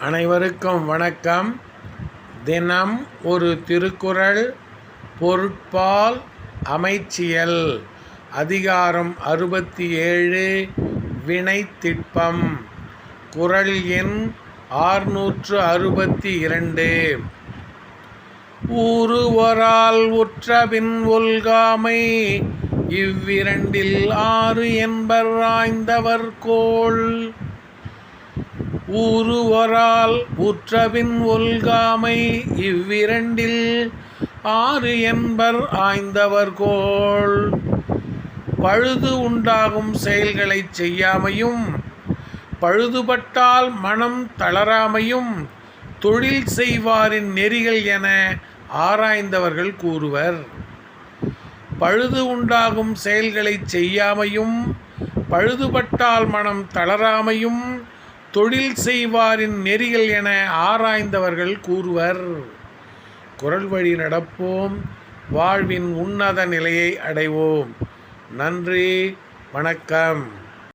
அனைவருக்கும் வணக்கம். தினம் ஒரு திருக்குறள் பொருட்பால் அமைச்சியல். அதிகாரம் அறுபத்தி ஏழு வினைத்திட்பம். குறள் எண் ஆறுநூற்று அறுபத்தி இரண்டு. ஊறுவரால் உற்றபின் ஒல்காமை இவ்விரண்டில் ஆறு என்பர் ஆய்ந்தவர் கோள். ஊறுவரால் உற்றவின் ஒல்காமை இவ்விரண்டில் ஆறு என்பர் ஆய்ந்தவர்கோள் பழுது உண்டாகும் செயல்களைச் செய்யாமையும் பழுதுபட்டால் மனம் தளராமையும் தொழில் செய்வாரின் நெறிகள் என ஆராய்ந்தவர்கள் கூறுவர். பழுது உண்டாகும் செயல்களைச் செய்யாமையும் பழுதுபட்டால் மனம் தளராமையும் தொழில் செய்வாரின் நெறிகள் என ஆராய்ந்தவர்கள் கூறுவர். குரல் வழி நடப்போம். வாழ்வின் உன்னத நிலையை அடைவோம். நன்றி. வணக்கம்.